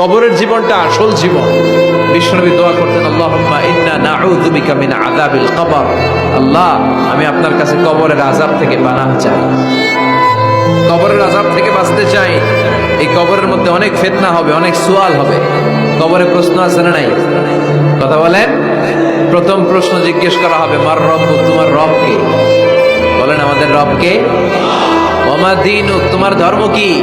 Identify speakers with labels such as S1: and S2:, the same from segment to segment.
S1: কবরের জীবনটা আসল জীবন। বিশ্বনবী দোয়া করতেন, আল্লাহুম্মা ইন্না নাউযু বিকা কবর। আল্লাহ, আমি আপনার কাছে কবরের আযাব থেকে পানাহ চাই। কবরের আযাব থেকে বাঁচতে চাই, এই কবরের মধ্যে অনেক ফিতনা হবে, অনেক সুয়াল হবে। কবরে প্রশ্ন আছে না নাই? কথা বলেন? প্রথম প্রশ্ন জিজ্ঞেস করা হবে, মার রব তোমার রব কে? বলেন, আমাদের রব কে? দিন তোমার ধর্ম কি?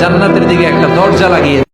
S1: জান্নাতের দিকে একটা দরজা লাগিয়ে